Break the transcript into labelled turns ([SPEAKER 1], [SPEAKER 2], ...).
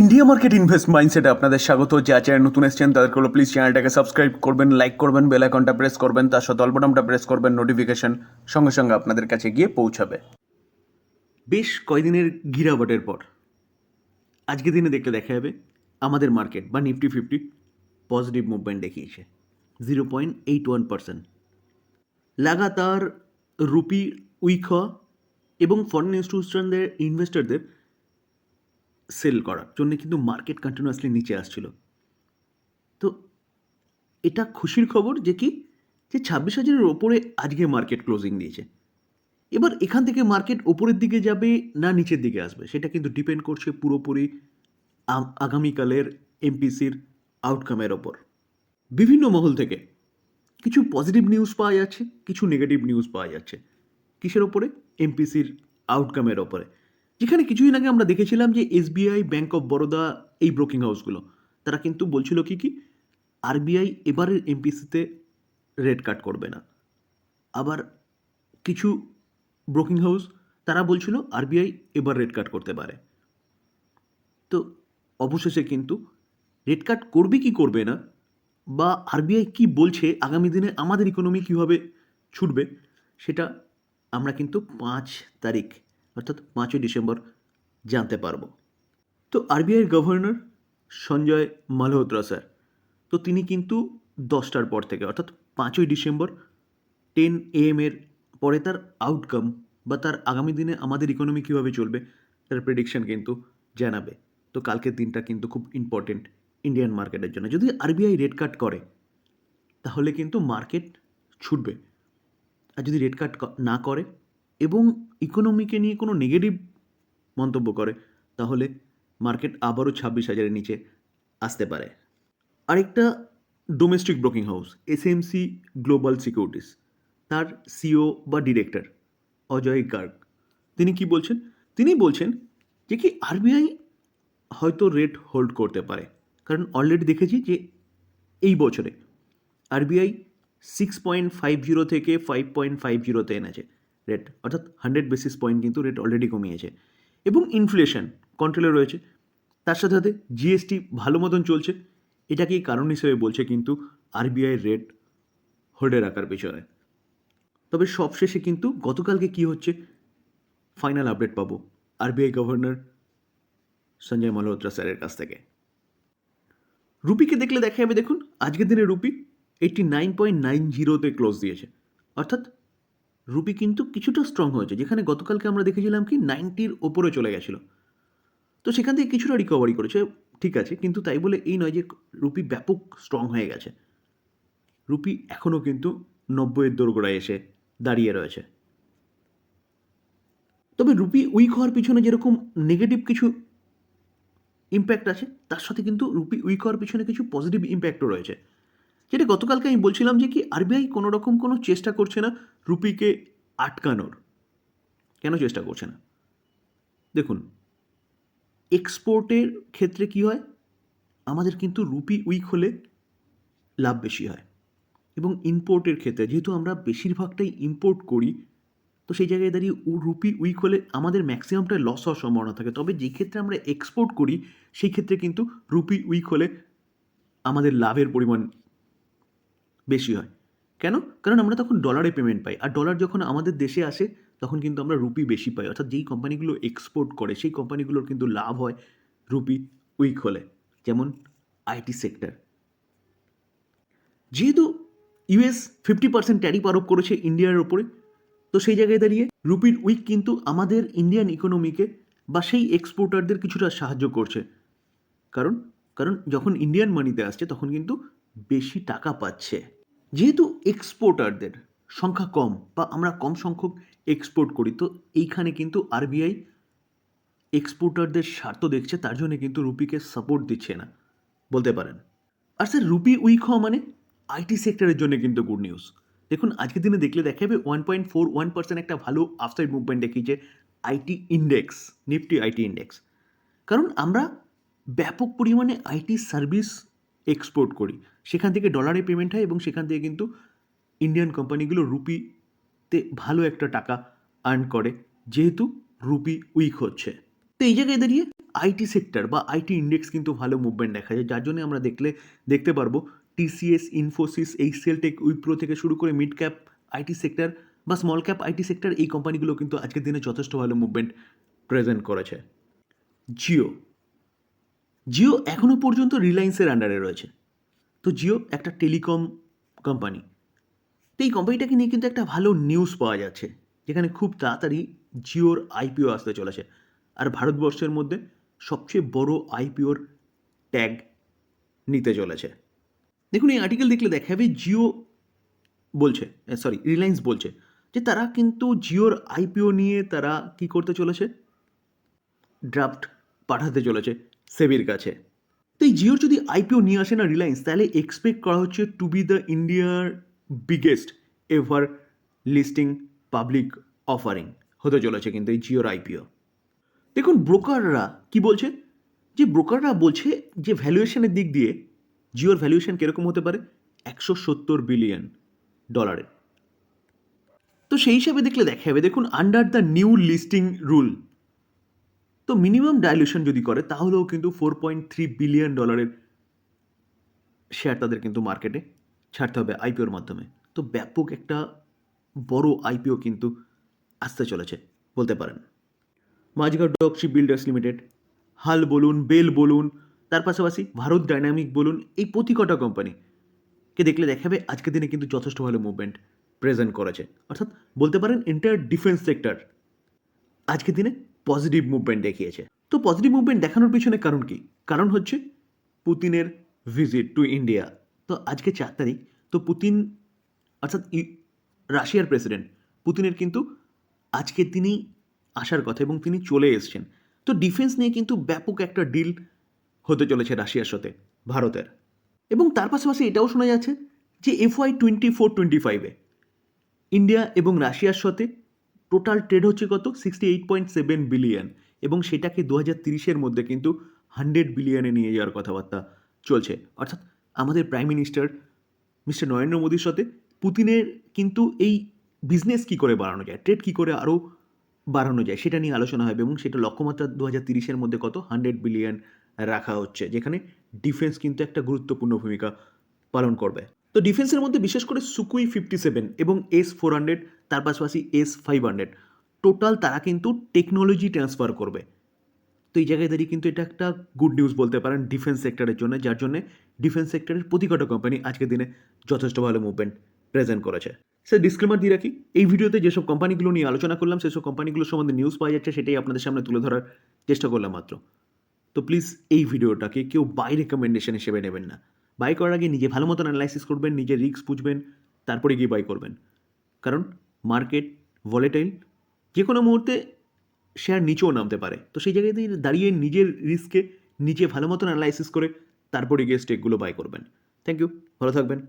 [SPEAKER 1] India market invest মাইন্ডসেটে আপনাদের স্বাগত। যা চ্যানেল নতুন এসছেন, তাদেরকে হলো প্লিজ চ্যানেলটাকে সাবস্ক্রাইব করবেন লাইক করবেন বেল আইকনটা প্রেস করবেন, তার সাথে অল্পটামটা প্রেস করবেন নোটিফিকেশন সঙ্গে সঙ্গে আপনাদের কাছে গিয়ে পৌঁছাবে। বেশ কয়দিনের গিরাবটের পর আজকে দিনে দেখলে দেখা যাবে আমাদের মার্কেট বা নিফটি ফিফটি পজিটিভ মুভমেন্ট দেখিয়েছে zero point eight one percent লাগাতার রুপি হওয়া এবং ফরেন ইনস্টিটিউশনদের ইনভেস্টরদের সেল করার জন্য কিন্তু মার্কেট কন্টিনিউয়াসলি নিচে আসছিল। তো এটা খুশির খবর যে কি? যে ছাব্বিশ হাজারের ওপরে আজকে মার্কেট ক্লোজিং দিয়েছে এবার এখান থেকে মার্কেট ওপরের দিকে যাবে না নিচের দিকে আসবে? সেটা কিন্তু ডিপেন্ড করছে পুরোপুরি আগামীকালের এমপিসির আউটকামের ওপর। বিভিন্ন মহল থেকে কিছু পজিটিভ নিউজ পাওয়া যাচ্ছে, কিছু নেগেটিভ নিউজ পাওয়া যাচ্ছে। কিসের ওপরে? এমপিসির আউটকামের ওপরে। যেখানে কিছুদিন আগে আমরা দেখেছিলাম যে এসবিআই ব্যাঙ্ক অফ বরোদা এই ব্রোকিং হাউসগুলো তারা কিন্তু বলছিল কি কি আরবিআই এবারের এমপিসিতে রেট কাট করবে না। আবার কিছু ব্রোকিং হাউস তারা বলছিল আরবিআই এবার রেট কাট করতে পারে। তো অবশেষে কিন্তু রেট কাট করবে কি করবে না বা আরবিআই কি বলছে, আগামী দিনে আমাদের ইকোনমি কীভাবে ছুটবে, সেটা আমরা কিন্তু পাঁচ তারিখ অর্থাৎ পাঁচই ডিসেম্বর জানতে পারব। তো আরবিআইয়ের গভর্নর সঞ্জয় মালহোত্রা স্যার, তো তিনি কিন্তু দশটার পর থেকে, অর্থাৎ পাঁচই ডিসেম্বর টেন এম এর পরে তার আউটকাম বা তার আগামী দিনে আমাদের ইকোনমি কীভাবে চলবে, তার প্রেডিকশন কিন্তু জানাবে। তো কালকের দিনটা কিন্তু খুব ইম্পর্টেন্ট ইন্ডিয়ান মার্কেটের জন্য। যদি আরবিআই রেট কাট করে, তাহলে কিন্তু মার্কেট ছুটবে। আর যদি রেট কাট না করে এবং ইকোনমিকে নিয়ে কোনো নেগেটিভ মন্তব্য করে, তাহলে মার্কেট আবারও ছাব্বিশ হাজারের নিচে আসতে পারে। আরেকটা domestic broking house S SMC global securities তার সিও বা ডিরেক্টর অজয় গার্গ, তিনি কি বলছেন? তিনি বলছেন যে কি আরবিআই হয়তো রেট হোল্ড করতে পারে, কারণ অলরেডি দেখেছি যে এই বছরে RBI six point five zero থেকে ফাইভ পয়েন্ট ফাইভ জিরোতে এনেছে। রেট অর্থাৎ হান্ড্রেড বেসিস পয়েন্ট কিন্তু রেট অলরেডি কমিয়েছে। এবং ইনফ্লেশন কন্ট্রোলে রয়েছে। তার সাথে সাথে জিএসটি ভালো মতন চলছে। এটাকেই কারণ হিসেবে বলছে কিন্তু আরবিআই রেট হোল্ডে রাখার পিছনে। তবে সবশেষে কিন্তু গতকালকে কি হচ্ছে? ফাইনাল আপডেট পাবো আরবিআই গভর্নর সঞ্জয় মালহোত্রা স্যারের কাছ থেকে। রুপিকে দেখলে দেখা যাবে দেখুন, আজকের দিনে rupee eighty nine point nine জিরোতে ক্লোজ দিয়েছে। অর্থাৎ রুপি কিন্তু কিছুটা স্ট্রং হয়েছে, যেখানে গতকালকে আমরা দেখেছিলাম কি নাইনটির ওপরে চলে গেছিল। তো সেখান থেকে কিছুটা রিকভারি করেছে, ঠিক আছে, কিন্তু তাই বলে এই নয় যে রুপি ব্যাপক স্ট্রং হয়ে গেছে। রুপি এখনও কিন্তু নব্বইয়ের দোরগোড়ায় এসে দাঁড়িয়ে রয়েছে। তবে রুপি উইক হওয়ার পিছনে যেরকম নেগেটিভ কিছু ইম্প্যাক্ট আছে, তার সাথে কিন্তু রুপি উইক হওয়ার পিছনে কিছু পজিটিভ ইম্প্যাক্টও রয়েছে। যেটা গতকালকে আমি বলছিলাম যে কি আরবিআই কোনো রকম কোনো চেষ্টা করছে না রুপিকে আটকানোর। কেন চেষ্টা করছে না? দেখুন, এক্সপোর্টের ক্ষেত্রে কি হয়? আমাদের কিন্তু রুপি উইক হলে লাভ বেশি হয়। এবং ইম্পোর্টের ক্ষেত্রে, যেহেতু আমরা বেশিরভাগটাই ইম্পোর্ট করি, তো সেই জায়গায় দাঁড়িয়ে রুপি উইক হলে আমাদের ম্যাক্সিমামটা লস হওয়ার সম্ভাবনা থাকে। তবে যে ক্ষেত্রে আমরা এক্সপোর্ট করি, সেই ক্ষেত্রে কিন্তু রুপি উইক হলে আমাদের লাভের পরিমাণ বেশি হয়। কেন? কারণ আমরা তখন ডলারে পেমেন্ট পাই। আর ডলার যখন আমাদের দেশে আসে, তখন কিন্তু আমরা রুপি বেশি পাই। অর্থাৎ যেই কোম্পানিগুলো এক্সপোর্ট করে, সেই কোম্পানিগুলোর কিন্তু লাভ হয় রুপি উইক হলে। যেমন আইটি সেক্টর যেহেতু ইউএস ফিফটি পার্সেন্ট ট্যারিফ আরোপ করেছে ইন্ডিয়ার ওপরে তো সেই জায়গায় দাঁড়িয়ে রুপির উইক কিন্তু আমাদের ইন্ডিয়ান ইকোনমিকে বা সেই এক্সপোর্টারদের কিছুটা সাহায্য করছে। কারণ? কারণ যখন ইন্ডিয়ান মানিতে আসছে, তখন কিন্তু বেশি টাকা পাচ্ছে। যেহেতু এক্সপোর্টারদের সংখ্যা কম বা আমরা কম সংখ্যক এক্সপোর্ট করি, তো এইখানে কিন্তু আরবিআই এক্সপোর্টারদের স্বার্থ দেখছে, তার জন্য কিন্তু রুপিকে সাপোর্ট দিচ্ছে না, বলতে পারেন। আর স্যার রুপি উইক হওয়া মানে আইটি সেক্টরের জন্য কিন্তু গুড নিউজ দেখুন, আজকের দিনে দেখলে দেখা যাবে one point four one percent একটা ভালো আফসাইড মুভমেন্ট দেখিয়েছে IT index Nifty IT index কারণ আমরা ব্যাপক পরিমাণে আইটি সার্ভিস এক্সপোর্ট করি। সেখান থেকে ডলারে পেমেন্ট হয় এবং সেখান থেকে কিন্তু ইন্ডিয়ান কোম্পানিগুলো রুপিতে ভালো একটা টাকা আর্ন করে, যেহেতু রুপি উইক হচ্ছে। তো এই জায়গায় দাঁড়িয়ে আইটি সেক্টর বা আইটি ইন্ডেক্স কিন্তু ভালো মুভমেন্ট দেখা যায়। যার জন্য আমরা দেখলে, দেখতে পারব TCS Infosys HCL Tech Wipro থেকে শুরু করে মিড ক্যাপ আইটি সেক্টর বা স্মল ক্যাপ আইটি সেক্টর এই কোম্পানিগুলো কিন্তু আজকের দিনে যথেষ্ট ভালো মুভমেন্ট প্রেজেন্ট করেছে। জিও জিও এখনও পর্যন্ত রিলায়েন্সের আন্ডারে রয়েছে। তো জিও একটা টেলিকম কোম্পানি তো এই কোম্পানিটাকে নিয়ে কিন্তু একটা ভালো নিউজ পাওয়া যাচ্ছে, যেখানে খুব তাড়াতাড়ি জিওর আইপিও আসতে চলেছে। আর ভারতবর্ষের মধ্যে সবচেয়ে বড় আইপিওর ট্যাগ নিতে চলেছে। দেখুন, এই আর্টিকেল দেখলে দেখা যাবে জিও বলছে সরি রিলায়েন্স বলছে যে তারা কিন্তু জিওর আইপিও নিয়ে তারা কি করতে চলেছে? ড্রাফট পাঠাতে চলেছে। সেবির কাছে। তো এই জিওর যদি আইপিও নিয়ে আসে না রিলায়েন্স, তাহলে এক্সপেক্ট করা হচ্ছে টু বি দ্য ইন্ডিয়ার biggest ever listing public offering হতে চলেছে কিন্তু এই জিওর আইপিও। দেখুন ব্রোকাররা কি বলছে? যে ব্রোকাররা বলছে যে ভ্যালুয়েশনের দিক দিয়ে জিওর ভ্যালুয়েশন কীরকম হতে পারে? একশো সত্তর বিলিয়ন ডলারের তো সেই হিসাবে দেখলে দেখা যাবে। দেখুন under the new listing rule তো মিনিমাম ডাইলুশন যদি করে, তাহলেও কিন্তু ফোর পয়েন্ট থ্রি বিলিয়ন ডলারের শেয়ার তাদের কিন্তু মার্কেটে ছাড়তে হবে আইপিওর মাধ্যমে। তো ব্যাপক একটা বড় আইপিও কিন্তু আসতে চলেছে, বলতে পারেন। Mazagon dock ship builders limited, HAL বলুন, বেল বলুন, তার পাশাপাশি ভারত ডাইনামিক বলুন, এই প্রতি কটা কোম্পানিকে দেখলে দেখাবে আজকের দিনে কিন্তু যথেষ্ট ভালো মুভমেন্ট প্রেজেন্ট করেছে। অর্থাৎ বলতে পারেন এন্টায়ার ডিফেন্স সেক্টর আজকের দিনে পজিটিভ মুভমেন্ট দেখিয়েছে। তো পজিটিভ মুভমেন্ট দেখানোর পিছনে কারণ কি? কারণ হচ্ছে পুতিনের ভিজিট টু ইন্ডিয়া তো আজকে চার তারিখ, তো পুতিন, অর্থাৎ রাশিয়ার প্রেসিডেন্ট পুতিনের কিন্তু আজকে তিনি আসার কথা এবং তিনি চলে এসছেন। তো ডিফেন্স নিয়ে কিন্তু ব্যাপক একটা ডিল হতে চলেছে রাশিয়ার সাথে, ভারতের। এবং তার পাশাপাশি এটাও শোনা যাচ্ছে যে এফওয়াই টোয়েন্টি ফোর টোয়েন্টি ফাইভে ইন্ডিয়া এবং রাশিয়ার সাথে টোটাল ট্রেড হচ্ছে কত? Sixty eight point seven billion এবং সেটাকে দু হাজার তিরিশের মধ্যে কিন্তু হান্ড্রেড বিলিয়নে নিয়ে যাওয়ার কথাবার্তা চলছে। অর্থাৎ আমাদের প্রাইম মিনিস্টার মিস্টার নরেন্দ্র মোদীর সাথে পুতিনের কিন্তু এই বিজনেস কী করে বাড়ানো যায়? ট্রেড কী করে আরও বাড়ানো যায়? সেটা নিয়ে আলোচনা হবে এবং সেটা লক্ষ্যমাত্রা দু হাজার তিরিশের মধ্যে কত? হান্ড্রেড বিলিয়ন রাখা হচ্ছে, যেখানে ডিফেন্স কিন্তু একটা গুরুত্বপূর্ণ ভূমিকা পালন করবে। তো ডিফেন্সের মধ্যে বিশেষ করে সুকুই ফিফটি সেভেন এবং এস ফোর হান্ড্রেড তার পাশাপাশি এস ফাইভ হান্ড্রেড টোটাল তারা কিন্তু টেকনোলজি ট্রান্সফার করবে। তো এই জায়গায় দাঁড়িয়ে কিন্তু এটা একটা গুড নিউজ বলতে পারেন ডিফেন্স সেক্টরের জন্য, যার জন্য ডিফেন্স সেক্টরের প্রতি কটা কোম্পানি আজকের দিনে যথেষ্ট ভালো মুভমেন্ট প্রেজেন্ট করেছে। সে ডিসক্লেমার দিয়ে রাখি, এই ভিডিওতে যেসব কোম্পানিগুলো নিয়ে আলোচনা করলাম, সেসব কোম্পানিগুলো সম্বন্ধে নিউজ পাওয়া যাচ্ছে, সেটাই আপনাদের সামনে তুলে ধরার চেষ্টা করলাম মাত্র। তো প্লিজ এই ভিডিওটাকে কেউ বাই রেকমেন্ডেশন হিসেবে নেবেন না। বাই করার আগে নিজে ভালো মতন অ্যানালাইসিস করবেন নিজের রিস্ক বুঝবেন, তারপরে গিয়ে বাই করবেন। কারণ মার্কেট ভলেটাইল যে কোনো মুহূর্তে শেয়ার নিচেও নামতে পারে। তো সেই জায়গায় দিয়ে দাঁড়িয়ে নিজের রিস্কে নিজে ভালো মতন অ্যানালাইসিস করে, তারপরে গিয়ে স্টেকগুলো বাই করবেন। থ্যাংক ইউ ভালো থাকবেন।